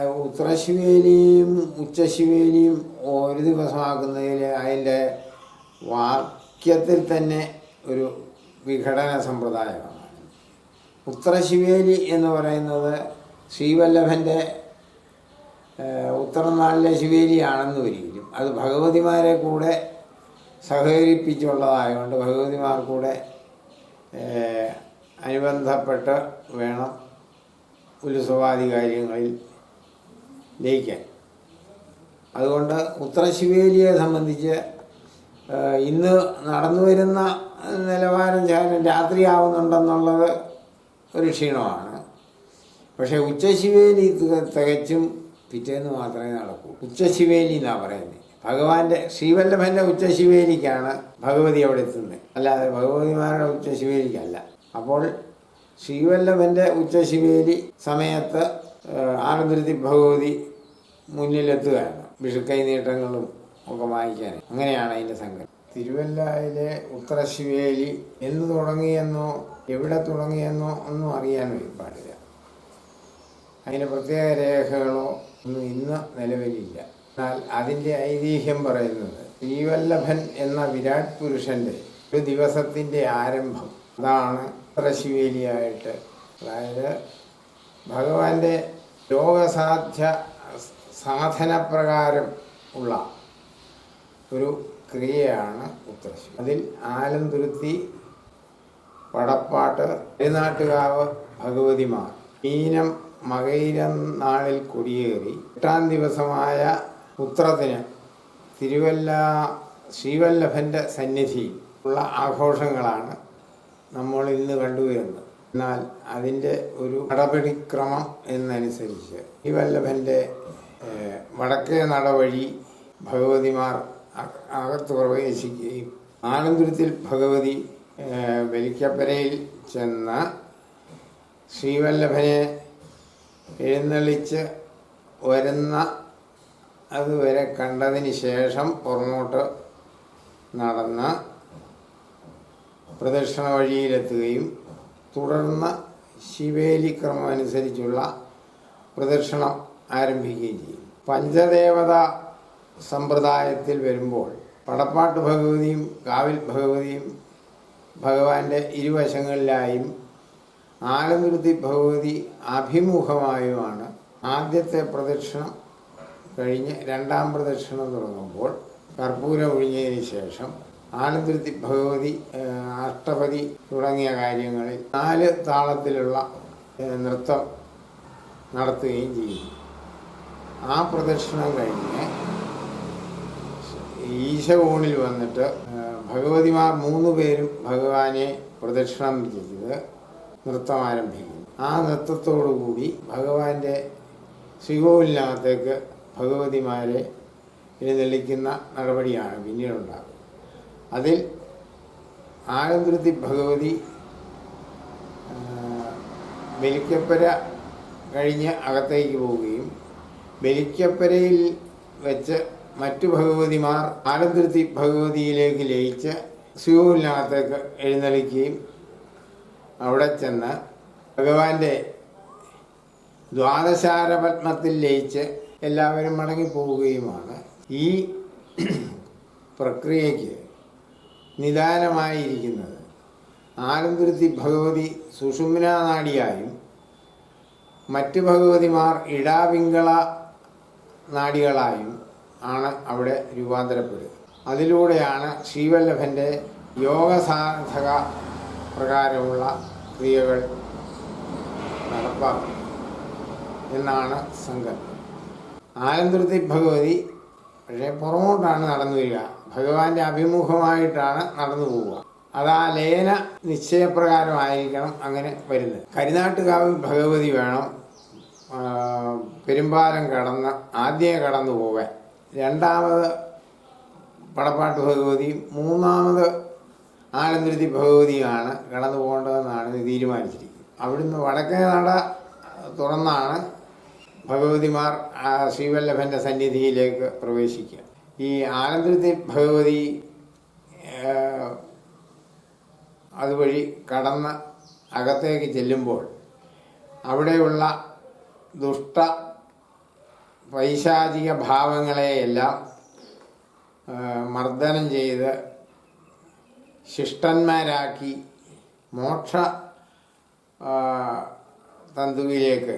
ഉത്തരശിവേലിയും ഉച്ചശിവേലിയും ഒരു ദിവസമാക്കുന്നതിൽ അതിന്റെ വാക്യത്തിൽ തന്നെ ഒരു വിഘടന സമ്പ്രദായമാണ്. ഉത്തരശിവേലി എന്ന് പറയുന്നത് ശ്രീവല്ലഭന്റെ ഉത്തരനാളിലെ ശിവേലിയാണെന്ന് ഒരിക്കലും അത് ഭഗവതിമാരെ കൂടെ സഹകരിപ്പിച്ചുള്ളതായതുകൊണ്ട് ഭഗവതിമാർ കൂടെ അനുബന്ധപ്പെട്ട് വേണം ഉത്സവാദി കാര്യങ്ങളിൽ ലയിക്കാൻ. അതുകൊണ്ട് ഉത്തരശിവേലിയെ സംബന്ധിച്ച് ഇന്ന് നടന്നു വരുന്ന നിലവാരം ശകലം രാത്രിയാവുന്നുണ്ടെന്നുള്ളത് ഒരു ക്ഷീണമാണ്. പക്ഷേ ഉച്ചശിവേലി തിക- തികച്ചും പിറ്റേന്ന് മാത്രമേ നടക്കൂ. ഉച്ചശിവേലി എന്നാണ് പറയുന്നത് ഭഗവാന്റെ ശ്രീവല്ലഭന്റെ ഉച്ചശിവേലിക്കാണ് ഭഗവതി അവിടെ എത്തുന്നത് അല്ലാതെ ഭഗവതിമാരുടെ ഉച്ചശിവേലിക്കല്ല. അപ്പോൾ ശ്രീവല്ലഭന്റെ ഉച്ചശിവേലി സമയത്ത് ഏഹ്, ആനന്ദരുതി ഭഗവതി മുന്നിലെത്തുകയാണ്. വിഷുക്കൈ നീട്ടങ്ങളും ഒക്കെ വായിക്കാൻ അങ്ങനെയാണ് അതിന്റെ സംഘം തിരുവല്ലയിലെ ഉത്തരശിവേലി എന്ന് തുടങ്ങിയെന്നോ എവിടെ തുടങ്ങിയെന്നോ ഒന്നും അറിയാൻ പാടില്ല. അതിന് പ്രത്യേക രേഖകളോ ഒന്നും ഇന്ന് നിലവിലില്ല. എന്നാൽ അതിന്റെ ഐതിഹ്യം പറയുന്നത് ശ്രീവല്ലഭൻ എന്ന വിരാട് പുരുഷന്റെ ഒരു ദിവസത്തിന്റെ ആരംഭം. അതാണ് ഉത്തരശിവേലിയായിട്ട്. അതായത് ഭഗവാന്റെ രോഗസാധ്യ സാധനപ്രകാരം ഉള്ള ഒരു ക്രിയയാണ് ഉത്തരശി അതിൽ ആലന്തുരുത്തി വടപ്പാട്ട് പെരുനാട്ടുകാവ് ഭഗവതിമാർ മീനം മകയിരം നാളിൽ കുടിയേറി എട്ടാം ദിവസമായ ഉത്രത്തിന് തിരുവല്ല ശ്രീവല്ലഭന്റെ സന്നിധി ഉള്ള ആഘോഷങ്ങളാണ് നമ്മൾ ഇന്ന് കണ്ടുവരുന്നത് എന്നാൽ അതിന്റെ ഒരു നടപടിക്രമം എന്നനുസരിച്ച് ശ്രീവല്ലഭന്റെ വടക്കേ നട വഴി ഭഗവതിമാർ അകത്ത് പ്രവേശിക്കുകയും ആനന്ദുരത്തിൽ ഭഗവതി വലിക്കപ്പരയിൽ ചെന്ന ശ്രീവല്ലഭനെ എഴുന്നള്ളിച്ച് വരുന്ന അതുവരെ കണ്ടതിന് ശേഷം പുറമോട്ട് നടന്ന് പ്രദക്ഷിണ വഴിയിലെത്തുകയും തുടർന്ന് ശിവേലിക്രമം അനുസരിച്ചുള്ള പ്രദക്ഷിണം ആരംഭിക്കുകയും ചെയ്യും. പഞ്ചദേവത സമ്പ്രദായത്തിൽ വരുമ്പോൾ പടപ്പാട്ട് ഭഗവതിയും കാവിൽ ഭഗവതിയും ഭഗവാന്റെ ഇരുവശങ്ങളിലായും ആലന്തുരുത്തി ഭഗവതി അഭിമുഖമായുമാണ് ആദ്യത്തെ പ്രദക്ഷിണം കഴിഞ്ഞ് രണ്ടാം പ്രദക്ഷിണം തുടങ്ങുമ്പോൾ കർപ്പൂരം ഒഴിഞ്ഞതിന് ശേഷം ആലന്തിരുത്തി ഭഗവതി അഷ്ടപതി തുടങ്ങിയ കാര്യങ്ങളിൽ നാല് താളത്തിലുള്ള നൃത്തം നടത്തുകയും ചെയ്യുന്നു ആ പ്രദക്ഷിണം കഴിഞ്ഞ് ഈശകോണിൽ വന്നിട്ട് ഭഗവതിമാർ മൂന്ന് പേരും ഭഗവാനെ പ്രദക്ഷിണം ചെയ്ത് നൃത്തം ആരംഭിക്കുന്നു. ആ നൃത്തത്തോടുകൂടി ഭഗവാന്റെ ശ്രീകോവിലിനകത്തേക്ക് ഭഗവതിമാരെ എഴുന്നള്ളിക്കുന്ന നടപടിയാണ് പിന്നീടുണ്ടാകുന്നത്. അതിൽ ആലന്തുരുത്തി ഭഗവതി വെലിക്കപ്പര കഴിഞ്ഞ് അകത്തേക്ക് പോവുകയും ബലിക്കപ്പരയിൽ വെച്ച് മറ്റു ഭഗവതിമാർ ആനന്ദൃത്തി ഭഗവതിയിലേക്ക് ലയിച്ച് സുഖമില്ലാത്തേക്ക് എഴുന്നള്ളിക്കുകയും അവിടെ ചെന്ന് ഭഗവാന്റെ ദ്വാദശാരപത്മത്തിൽ ലയിച്ച് എല്ലാവരും മടങ്ങിപ്പോവുകയുമാണ്. ഈ പ്രക്രിയയ്ക്ക് നിദാനമായിരിക്കുന്നത് ആലന്തിരുത്തി ഭഗവതി സുഷുമ്ന നാടിയായും മറ്റ് ഭഗവതിമാർ ഇടാപിങ്കള നാടികളായും ആണ് അവിടെ രൂപാന്തരപ്പെടുക. അതിലൂടെയാണ് ശ്രീവല്ലഭന്റെ യോഗസാധക പ്രകാരമുള്ള ക്രിയകൾ നടപ്പാക്കുന്നത് എന്നാണ് സങ്കല്പം. ആലന്തുരുത്തി ഭഗവതി പക്ഷേ പുറമോട്ടാണ് നടന്നു വരിക. ഭഗവാന്റെ അഭിമുഖമായിട്ടാണ് നടന്നു പോവുക. അത് ആ ലയന നിശ്ചയപ്രകാരമായിരിക്കണം അങ്ങനെ വരുന്നത്. കരിനാട്ടുകാവിൽ ഭഗവതി വേണം. പെരുമ്പാലം കടന്ന് ആദ്യമേ കടന്നു പോവാൻ. രണ്ടാമത് പടപ്പാട്ട് ഭഗവതി മൂന്നാമത് ആനന്ദരുതി ഭഗവതിയാണ് കടന്നു പോകേണ്ടതെന്നാണ് തീരുമാനിച്ചിരിക്കുന്നത്. അവിടുന്ന് വടക്കേ നട തുറന്നാണ് ഭഗവതിമാർ ശ്രീവല്ലഭന്റെ സന്നിധിയിലേക്ക് പ്രവേശിക്കുക. ഈ ആനന്ദരുതി ഭഗവതി അതുവഴി കടന്ന് അകത്തേക്ക് ചെല്ലുമ്പോൾ അവിടെയുള്ള ദുഷ്ട പൈശാചിക ഭാവങ്ങളെയെല്ലാം മർദ്ദനം ചെയ്ത് ശിഷ്ടന്മാരാക്കി മോക്ഷ തന്തുവിലേക്ക്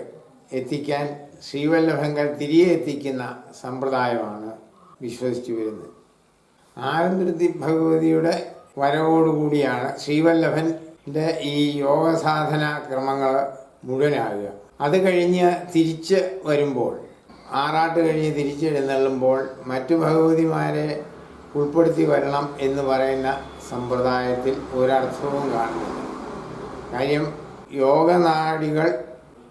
എത്തിക്കാൻ ശ്രീവല്ലഭങ്ങൾ തിരികെ എത്തിക്കുന്ന സമ്പ്രദായമാണ് വിശ്വസിച്ചു വരുന്നത്. ആനന്ദൃതി ഭഗവതിയുടെ വരവോടുകൂടിയാണ് ശ്രീവല്ലഭന്റെ ഈ യോഗസാധന ക്രമങ്ങൾ മുഴുവനാകുക. അത് കഴിഞ്ഞ് തിരിച്ച് വരുമ്പോൾ ആറാട്ട് കഴിഞ്ഞ് തിരിച്ചെഴുന്നള്ളുമ്പോൾ മറ്റു ഭഗവതിമാരെ ഉൾപ്പെടുത്തി വരണം എന്ന് പറയുന്ന സമ്പ്രദായത്തിൽ ഒരർത്ഥവും കാണുന്നു കാര്യം യോഗനാടികൾ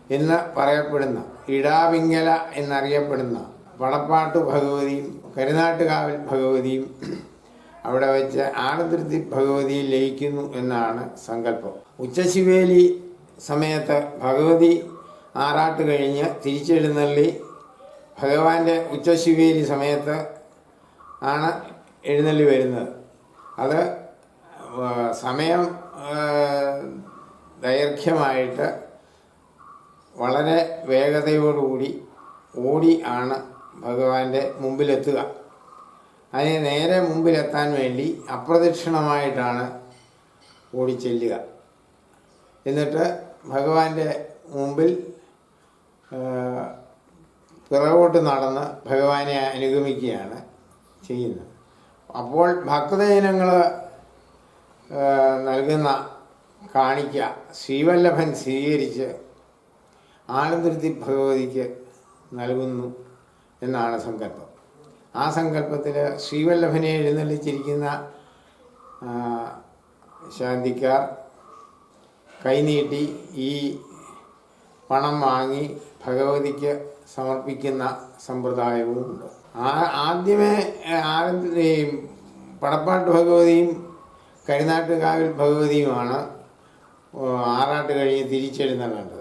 എന്ന് പറയപ്പെടുന്ന ഇടാവിങ്കല എന്നറിയപ്പെടുന്ന പടപ്പാട്ട് ഭഗവതിയും കരുനാട്ടുകാവൽ ഭഗവതിയും അവിടെ വെച്ച് ആനന്ദൃതി ഭഗവതിയിൽ ലയിക്കുന്നു എന്നാണ് സങ്കല്പം. ഉച്ചശിവേലി സമയത്ത് ഭഗവതി ആറാട്ട് കഴിഞ്ഞ് തിരിച്ചെഴുന്നള്ളി ഭഗവാന്റെ ഉച്ചശിവേലി സമയത്ത് ആണ് എഴുന്നള്ളി വരുന്നത്. അത് സമയം ദൈർഘ്യമായിട്ട് വളരെ വേഗതയോടുകൂടി ഓടി ആണ് ഭഗവാന്റെ മുമ്പിലെത്തുക. അതിന് നേരെ മുമ്പിലെത്താൻ വേണ്ടി അപ്രദക്ഷിണമായിട്ടാണ് ഓടിച്ചെല്ലുക എന്നിട്ട് ഭഗവാന്റെ മുമ്പിൽ പിറകോട്ട് നടന്ന് ഭഗവാനെ അനുഗമിക്കുകയാണ് ചെയ്യുന്നത്. അപ്പോൾ ഭക്തജനങ്ങൾ നൽകുന്ന കാണിക്ക ശ്രീവല്ലഭൻ സ്വീകരിച്ച് ആനന്ദൃതി ഭഗവതിക്ക് നൽകുന്നു എന്നാണ് സങ്കല്പം. ആ സങ്കല്പത്തിൽ ശ്രീവല്ലഭനെ എഴുന്നള്ളിച്ചിരിക്കുന്ന ശാന്തിക്കാർ കൈനീട്ടി ഈ പണം വാങ്ങി ഭഗവതിക്ക് സമർപ്പിക്കുന്ന സമ്പ്രദായവും ഉണ്ട് ആ ആദ്യമേ ഈ പടപ്പാട്ട് ഭഗവതിയും കരിനാട്ടുകാവിൽ ഭഗവതിയുമാണ് ആറാട്ട് കഴിഞ്ഞ് തിരിച്ചെഴുന്നള്ളത്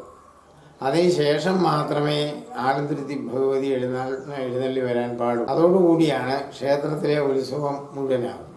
അതിനുശേഷം മാത്രമേ ആലന്തിരുത്തി ഭഗവതി എഴുന്നള്ളി വരാൻ പാടുള്ളൂ. അതോടുകൂടിയാണ് ക്ഷേത്രത്തിലെ ഉത്സവം മുഴുവനാകുന്നത്.